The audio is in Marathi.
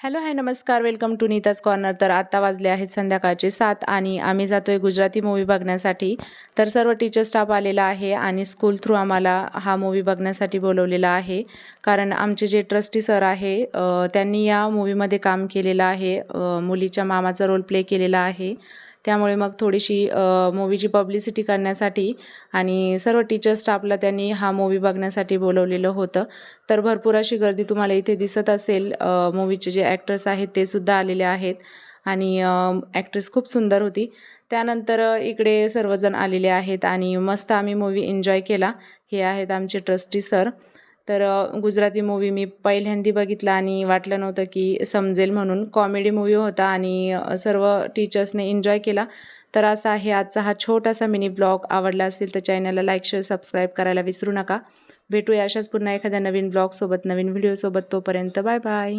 हॅलो हाय नमस्कार. Welcome to Neeta's corner. तर आत्ता वाजले आहेत संध्याकाळचे सात आणि आम्ही जातो आहे गुजराती मूवी बघण्यासाठी. तर सर्व टीचर स्टाफ आलेला आहे आणि स्कूल थ्रू आम्हाला हा मूवी बघण्यासाठी बोलवलेला आहे. कारण आमचे जे ट्रस्टी सर आहे त्यांनी या मूवीमध्ये काम केलेलं आहे. मुलीच्या मामाचा रोल प्ले केलेला आहे. त्यामुळे मग थोडीशी मूवीची पब्लिसिटी करण्यासाठी आणि सर्व टीचर स्टाफला त्यांनी हा मूवी बघण्यासाठी बोलवलेलं होतं. तर भरपूर अशी गर्दी तुम्हाला इथे दिसत असेल. मूवीचे जे ॲक्टर्स आहेत ते सुद्धा आलेले आहेत आणि ॲक्ट्रेस खूप सुंदर होती. त्यानंतर इकडे सर्वजण आलेले आहेत आणि मस्त आम्ही मूवी एन्जॉय केला. हे आहेत आमचे ट्रस्टी सर तर गुजराती मूवी मी पहिल्यांदी बघितला आणि वाटलं नव्हतं की समजेल म्हणून. कॉमेडी मूवी होता आणि सर्व टीचर्सने एन्जॉय केला. तर असा आहे आजचा हा छोटासा मिनी ब्लॉग आवडला असेल तर चॅनलला लाईक शेअर सबस्क्राईब करायला विसरू नका. भेटूया अशाच पुन्हा एखाद्या नवीन ब्लॉगसोबत नवीन व्हिडिओसोबत तोपर्यंत बाय बाय